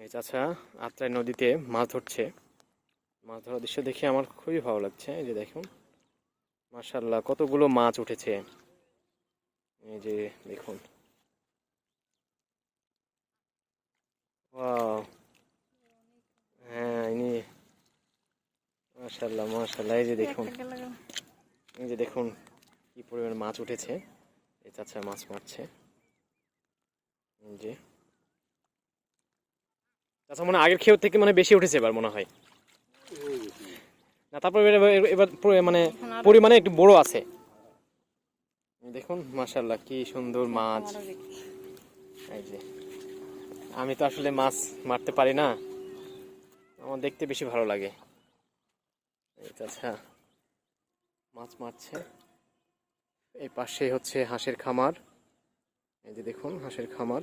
এই চাচা, আত্রাই নদীতে মাছ ধরছে। মাছ ধরার দৃশ্য দেখে আমার খুবই ভালো লাগছে। এই যে দেখুন মার্শাল্লাহ কতগুলো মাছ উঠেছে। এই যে দেখুন. হ্যাঁ ইনি মার্শাল্লাহ মার্শাল্লাহ এই যে দেখুন। এই যে দেখুন, কি পরিমাণ মাছ উঠেছে। এই চাচা মাছ মারছে। যে। চাচা মনে আগের খেয়ের থেকে মানে বেশি উঠেছে এবার মনে হয়। না, তারপর এবার মানে পরিমাণে একটু বড় আছে। দেখুন মাশাল্লাহ কি সুন্দর মাছ। এই যে, আমি তো আসলে মাছ মারতে পারি না। আমার দেখতে বেশি ভালো লাগে। আচ্ছা। মাছ মারছে। এই পাশে হচ্ছে হাঁসের খামার। এই যে দেখুন, হাঁসের খামার।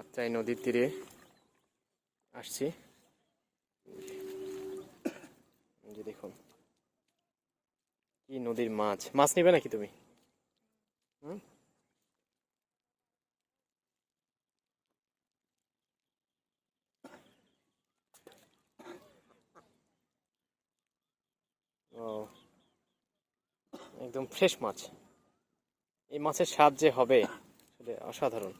আত্রাই নদীর তীরে। আসছি। যে দেখুন, কি নদীর মাছ। মাছ নেবে নাকি তুমি? হুম? ও, একদম ফ্রেশ মাছ। এই মাছের স্বাদ যে হবে আসলে অসাধারণ।